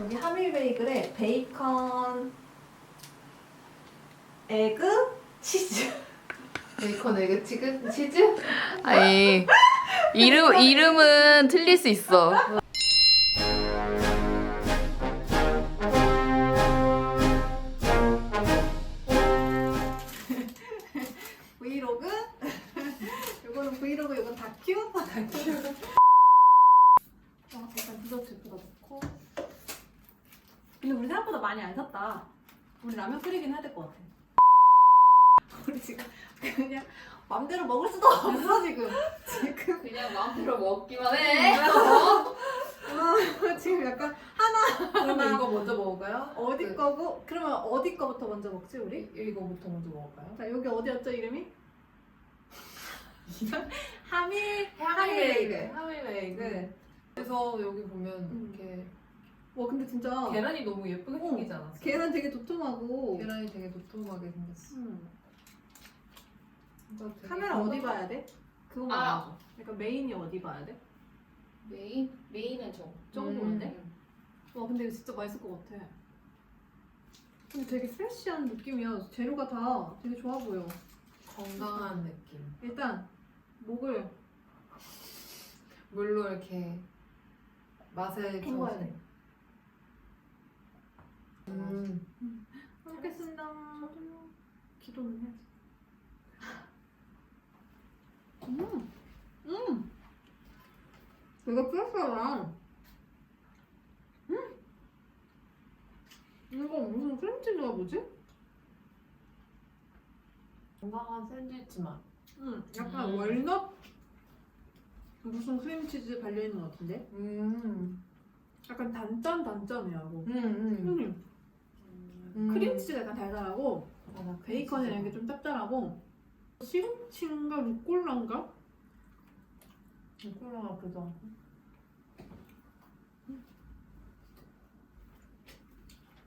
여기 하밀 베이글에 베이컨, 에그, 치즈. 베이컨 에그 치즈 치즈? 아니 이름 이름은 틀릴 수 있어. 브이로그. 요거는 브이로그, 요건 다큐. 다큐. 어, 약간 디저트 옆에다 넣고. 근데 우리 생각보다 많이 안 샀다. 우리 라면 끓이긴 해야 될 것 같아. 우리 지금 그냥 맘대로 먹을 수도 없어 지금. 지금 그냥 마음대로 먹기만 해. 아, 지금 약간 하나 그러면 이거 먼저 먹을까요? 어디 그, 거고? 그러면 어디 거부터 먼저 먹지 우리? 이- 이거부터 먼저 먹을까요? 자 여기 어디였죠 이름이? 하밀 하밀베이글. 하밀베이글. 네. 그래서 여기 보면 음. 이렇게 와 근데 진짜 계란이 너무 예쁘게 어, 생기지 않았어요? 계란 되게 도톰하고 계란이 되게 도톰하게 생겼어. 음. 진짜 되게 카메라 어디 봐야 돼? 그거만 아. 알아줘 그러니까 메인이 어디 봐야 돼? 메인? 메인은 저. 저거 음. 보는데? 와 근데 이거 진짜 맛있을 것 같아 근데 되게 프레쉬한 느낌이야 재료가 다 되게 좋아 보여 건강한 느낌. 일단 목을 물로 이렇게 맛을 헹궈야. 돼. 음. 먹겠습니다 기도는 해야지 음! 음! 되게 프레쉬하다 음! 이거 무슨 크림치즈가 뭐지? 건강한 샌드위치 맛. 음, 약간 음. 월넛 무슨 크림치즈 발려있는 것 같은데? 음. 약간 단짠 단짠해요 이거 음. 음. 음. 음. 크림치즈가 약간 달달하고 맞아, 베이컨이랑 이게 좀 짭짤하고 시금치인가 루꼴라인가? 콜라 같기도 하고.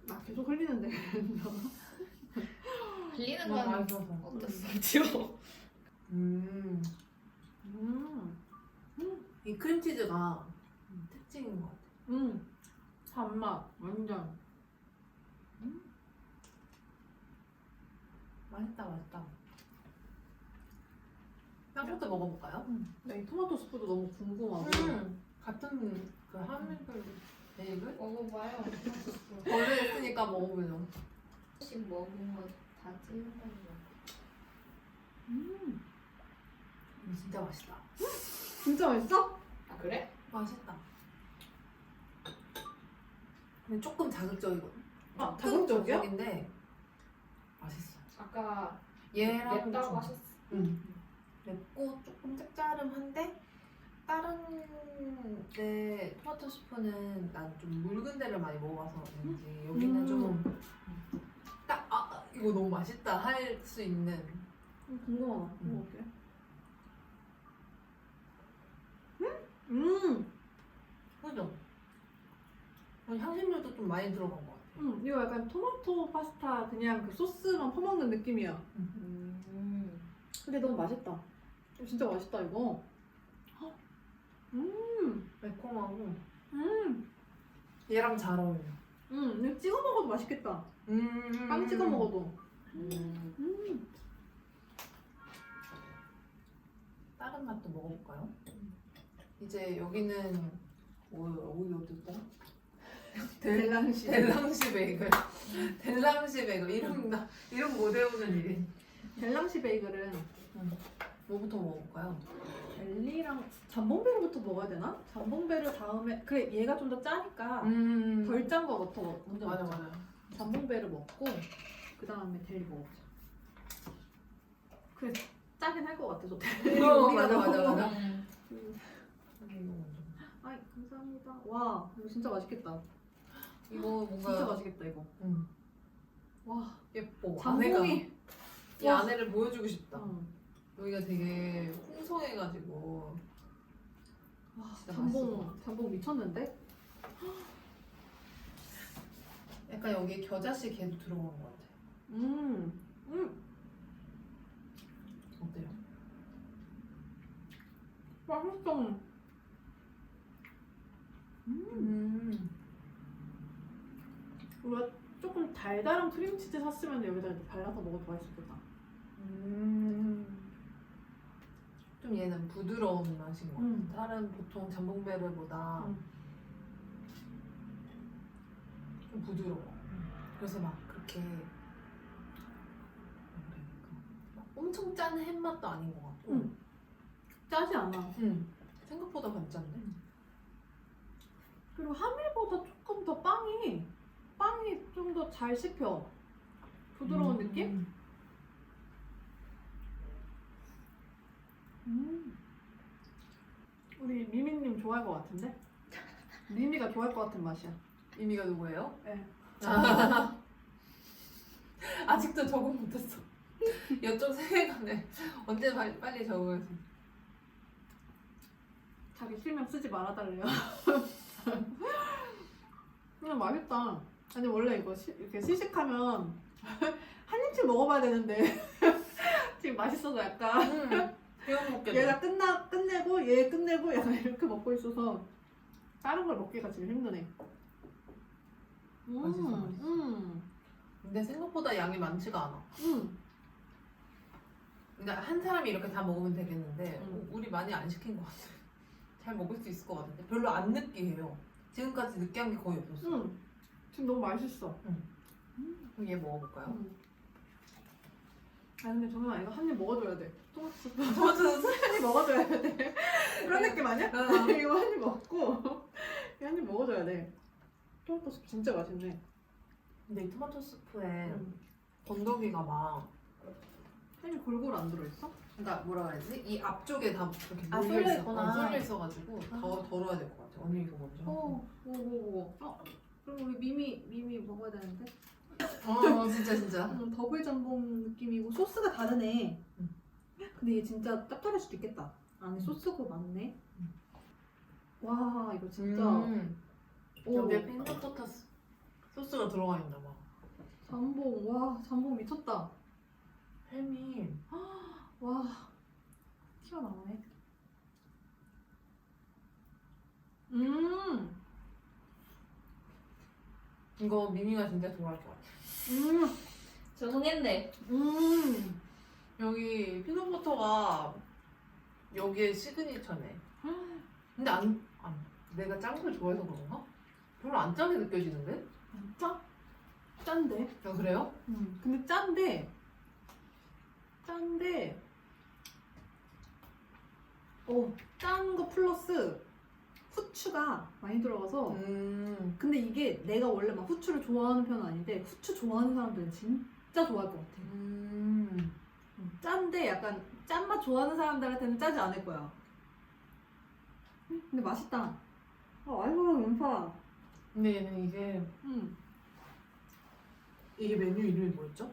나 계속 흘리는데 너무 건 맛있어서. 어땠어요? 음. 음, 이 크림치즈가 특징인 것 같아. 음, 단맛 완전 맛있다, 맛있다. 쌍꺼도 먹어볼까요? 나이 토마토 스프도 너무 궁금하고 음. 같은 그 하밀베이글 베이글? 먹어봐요. 벌레 했으니까 먹어보죠. 씩 먹은 거 다 찌운다는 음, 음, 진짜 맛있다. 진짜 맛있어? 아 그래? 맛있다. 근데 조금 자극적이거든. 아, 자극적이야? 자극적인데 맛있어. 아까 얘랑 맵다고 좀- 하셨어. 응. 맵고 조금 짭짤한데 다른 데 토마토 스프는 난 좀 묽은 데를 많이 먹어봐서 그런지 여기는 음. 좀 딱 아, 이거 너무 맛있다 할 수 있는 음, 궁금하다 음. 먹어볼게 음, 그죠? 아니, 향신료도 좀 많이 들어간 것 같아. 음, 이거 약간 토마토 파스타 그냥 그 소스만 퍼먹는 느낌이야 음. 근데 너무 맛있다 어, 진짜 맛있다 이거 음, 매콤하고 음, 얘랑 잘 어울려. 음, 이거 찍어 먹어도 맛있겠다 음. 빵 찍어 먹어도 음. 음, 다른 맛도 먹어볼까요? 이제 여기는 뭐 여기 어디다? 델랑시 델랑시 베이글. 델랑시 베이글 이름 나 이름 못 외우는 일이. 델랑시 베이글은 뭐부터 먹어볼까요? 젤리랑 잠봉베르부터 먹어야 되나? 잠봉베르 다음에 그래 얘가 좀 더 짜니까 음. 덜 짠 거부터 먼저 맞아 먹자 맞아. 잠봉베르 먹고 그 다음에 델리 먹어보자 그래 짜긴 할 것 같아 저 델리 어, 우리가 맞아, 맞아, 너무- 맞아. 음. 음, 이거 먼저. 아이 감사합니다 와 이거 진짜 맛있겠다 이거 진짜 뭔가 맛있겠다 이거 음, 와 예뻐. 잠봉이 이 와. 안에를 보여주고 싶다. 어. 여기가 되게 풍성해가지고 와 진짜 맛있을 것 잠봉 잠봉 미쳤는데? 약간 여기 겨자씨 걔도 들어간 것 같아. 음, 음 어때요? 맛있어 음. 우리가 조금 달달한 크림 치즈 샀으면 여기다 이렇게 발라서 먹어도 맛있겠다. 음. 좀 얘는 부드러운 맛인 것 같아. 음. 다른 보통 잠봉베르보다 음. 좀 부드러워. 그래서 막 그렇게 막 엄청 짠 햄맛도 아닌 것 같고. 음. 짜지 않아. 음. 생각보다 괜찮네. 그리고 하밀보다 조금 더 빵이 빵이 좀 더 잘 씹혀. 부드러운 음. 느낌? 음. 우리 미미님 좋아할 것 같은데? 미미가 좋아할 것 같은 맛이야. 이미가 누구예요? 네. 아직도 적응 못했어. 여점 세계관에 언제 빨리, 빨리 적응해서. 자기 실명 쓰지 말아달래요. 그냥 맛있다. 아니 원래 이거 시, 이렇게 시식하면 한 입씩 먹어봐야 되는데 지금 맛있어서 약간 음. 먹게 돼. 얘가 끝나 끝내고 얘 끝내고 약간 이렇게 먹고 있어서 다른 걸 먹기가 지금 힘드네. 음, 맛있어, 맛있어. 음, 근데 생각보다 양이 많지가 않아. 음. 그러니까 한 사람이 이렇게 다 먹으면 되겠는데 음. 우리 많이 안 시킨 것 같아. 잘 먹을 수 있을 것 같은데 별로 안 느끼해요. 지금까지 느끼한 게 거의 없었어. 음. 지금 너무 맛있어. 그럼 얘 먹어볼까요? 음. 아 근데 정말 이거 한 입 먹어줘야 돼. 토마토 토마토 한입 먹어줘야 돼. 그런 느낌 아니야? 어. 이거 한 입 먹고 이거 한 입 먹어줘야 돼. 토마토 소스 진짜 맛있네. 근데 이 토마토 스프에 음. 건더기가 막 햄이 골고루 안 들어있어? 그러니까 뭐라 그래야지? 이 앞쪽에 다 이렇게 아, 몰려 쏠려 있어. 있구나. 어, 쏠려 있어가지고 더 덜어야 될 것 같아. 언니 이거 먼저. 오, 오, 오, 오. 어, 그럼 우리 미미 미미 먹어야 되는데. 어 진짜 진짜. 음, 더블 전봉 느낌이고 소스가 다르네. 음. 근데 얘 진짜 짭짤할 수도 있겠다. 안에 소스가 많네. 음. 와 이거 진짜. 음. 오. 여기에 핀터토타 소스가 들어가 있나 봐. 잠봉 와 잠봉 미쳤다. 햄이 와 튀어나오네. 음, 이거 미미가 진짜 좋아할 것 같아. 음, 적응했네. 음. 여기 피넛버터가 여기에 시그니처네. 근데 안, 안 내가 짠 걸 좋아해서 그런가? 별로 안 짜게 느껴지는데? 진짜 짠데. 아 그래요? 음, 근데 짠데 짠데 어 짠 거 플러스 후추가 많이 들어가서 음. 근데 이게 내가 원래 막 후추를 좋아하는 편은 아닌데 후추 좋아하는 사람들은 진짜 좋아할 것 같아. 음. 음, 짠데 약간 짠맛 좋아하는 사람들한테는 짜지 않을 거야. 음, 근데 맛있다. 아, 알고랑 연파. 근데 얘는 이게 음, 이게 메뉴 이름이 뭐였죠?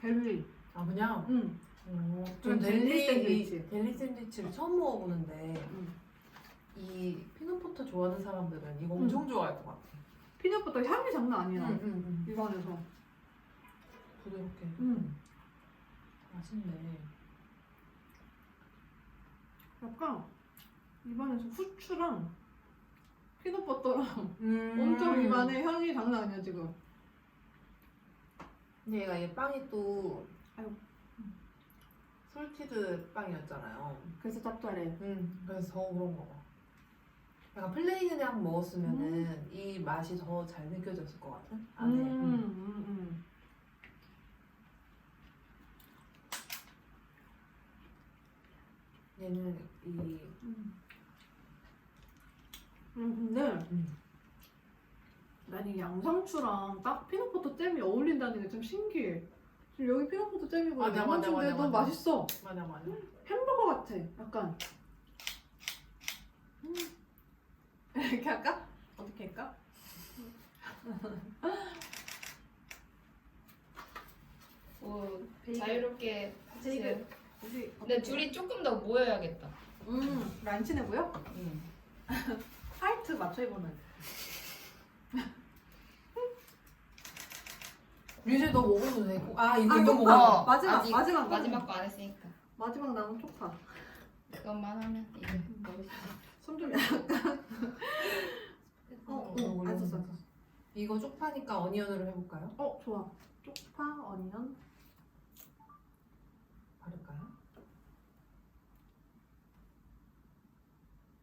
벨리. 아 그냥 음, 어, 좀좀 델리 델리 샌드위치. 델리 샌드위치를 처음 먹어보는데 음. 이 피넛버터 좋아하는 사람들은 이거 엄청 좋아할 것 같아. 피넛버터 향이 장난 아니야. 음, 음, 음. 입안에서. 부드럽게. 음. 맛있네. 약간 입안에서 후추랑 피넛버터랑 음. 엄청 입안에 향이 장난 아니야 지금. 근데 얘가 얘 빵이 또 아유. 솔티드 빵이었잖아요. 그래서 짭짤해. 음, 그래서 더 그런가 봐. 약간 플레인이랑 먹었으면은 이 맛이 더 잘 느껴졌을 것 같은? 안에. 음, 음. 음, 음. 얘는 이 음. 음, 근데 음. 난 이 양상추랑 딱 피넛버터 잼이 어울린다는 게 좀 신기해. 지금 여기 피넛버터 잼이고 맞아, 맞아, 양상추인데 맞아, 맞아. 맛있어. 맞아 맞아. 햄버거 같아. 약간. 음. 이렇게 할까? 어떻게 할까? 오. 자유롭게 베이글. 하세요. 우리 근데 어떻게 둘이 조금 더 모여야겠다. 음, 안 친해 보여? 응. 화이트 맞춰 입으면. 유재 너 먹어도 되고. 아 이거 아, 이거 이거 먹어. 봐. 마지막, 아직 마지막, 마지막 거 안 했으니까. 마지막 남은 쪽파. 그것만 하면 이제 먹을 수 있어. 손 좀 약간. 어, 어, 어, 안 썼어, 안 썼어. 이거 쪽파니까 어니언으로 해볼까요? 어 좋아. 쪽파, 어니언. 바를까요?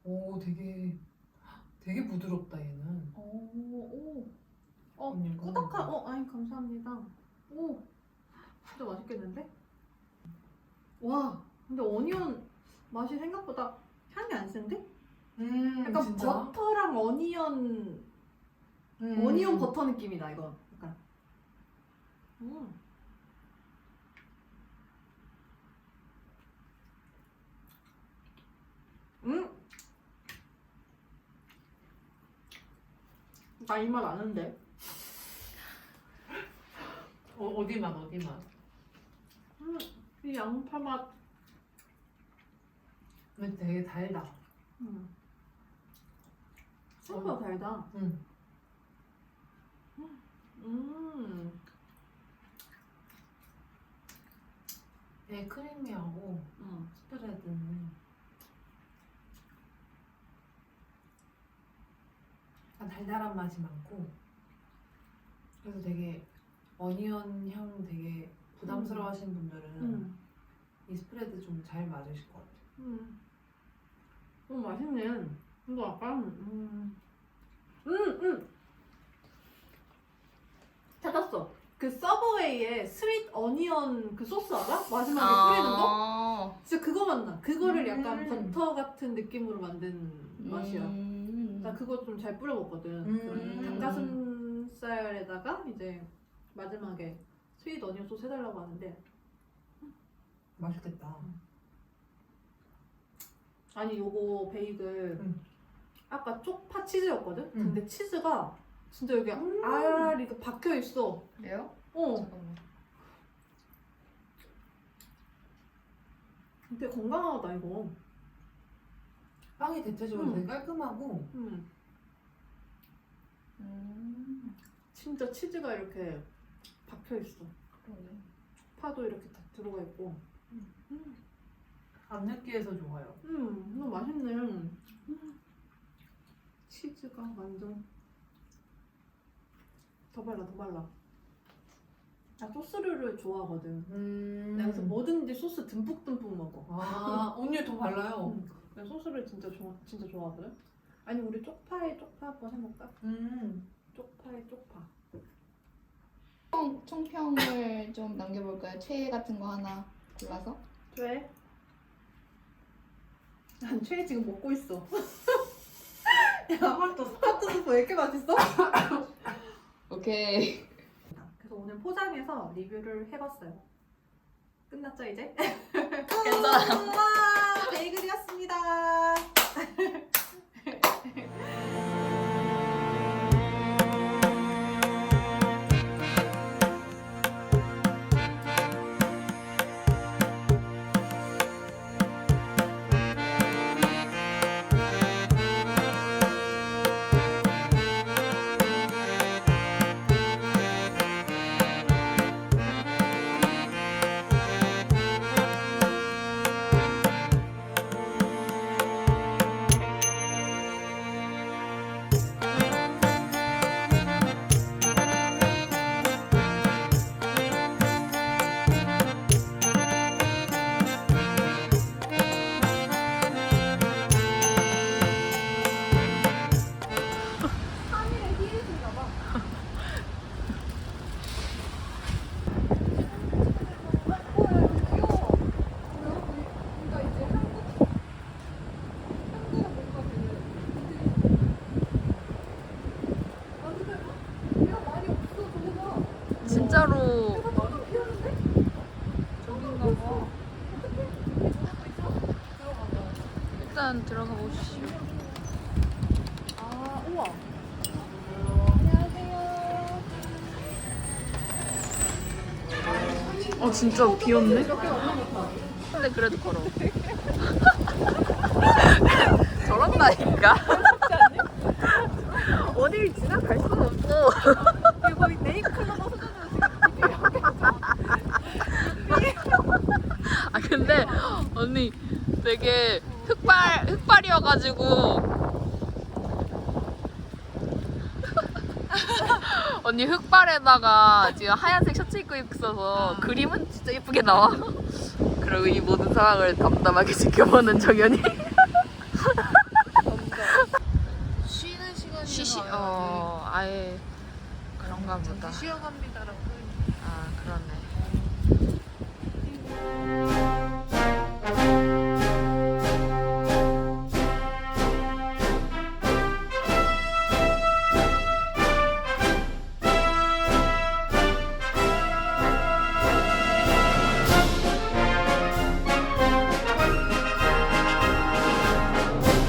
오 되게 되게 부드럽다 얘는. 오 오. 어 이거 꾸덕한. 어 아니 감사합니다. 오 진짜 맛있겠는데? 와 근데 어니언 맛이 생각보다 향이 안 센데? 음 약간 진짜? 버터랑 어니언 음. 어니언 버터 약간 음. 음. 나 이 맛 아는데 어, 어디 맛 어디 맛? 음, 이 양파 맛 근데 되게 달다. 음. 생각보다 달다 음. 음. 되게 크리미하고 음. 스프레드는 약간 달달한 맛이 많고 그래서 되게 어니언 향 되게 부담스러워하시는 분들은 음. 이 스프레드 좀 잘 맞으실 것 같아요. 음. 어, 맛있네. 이거 약간, 음. 음, 음. 찾았어. 그 서브웨이의 스윗 어니언 그 소스 알아? 마지막에 뿌리는 거? 아. 진짜 그거 맛나. 그거를 약간 음. 버터 같은 느낌으로 만든 맛이야. 음. 나 그거 좀 잘 뿌려 먹거든. 음. 닭가슴살에다가 이제 마지막에 스윗 어니언 소스 해달라고 하는데 맛있겠다. 아니 요거 베이글 음. 아까 쪽파 치즈였거든? 음. 근데 치즈가 진짜 여기 음. 알알이 박혀 있어. 그래요? 어. 잠깐만. 되게 건강하다 이거. 빵이 대체적으로 음. 되게 깔끔하고 음. 음. 진짜 치즈가 이렇게 박혀 있어. 그러네. 파도 이렇게 다 들어가 있고. 음, 안 느끼해서 좋아요. 음 너무 맛있네. 음. 치즈가 완전 더 발라 더 발라. 나 소스류를 좋아하거든. 음. 내가 그래서 뭐든지 소스 듬뿍듬뿍 먹어. 아 언니 더 발라요. 음. 내가 소스를 진짜 좋아 진짜 좋아하거든. 아니 우리 쪽파에 쪽파 한번 해볼까? 음. 쪽파에 쪽파. 총, 총평을 좀 남겨볼까요? 최애 같은 거 하나 골라서? 최? 난최 지금 먹고 있어. 야, 핫도 핫도 수프 왜 이렇게 맛있어? 오케이. 그래서 오늘 포장해서 리뷰를 해봤어요. 끝났죠 이제? 괜찮아. 와, 베이글이었습니다. 진짜로 저긴가 봐. 일단 들어가 보시죠. 아, 우와. 어 진짜 같아. 근데 그래도 걸어. 저런다니까. 어딜 지나갈 수 없어. 언니 되게 흑발 흑발이어가지고 언니 흑발에다가 지금 하얀색 셔츠 입고 있어서 그림은 진짜 예쁘게 나와. 그리고 이 모든 상황을 담담하게 지켜보는 정연이. 쉬는 시간이 쉬시 어 아예 그런가 보다. 쉬어갑니다라고. 아 그렇네. 그러니까.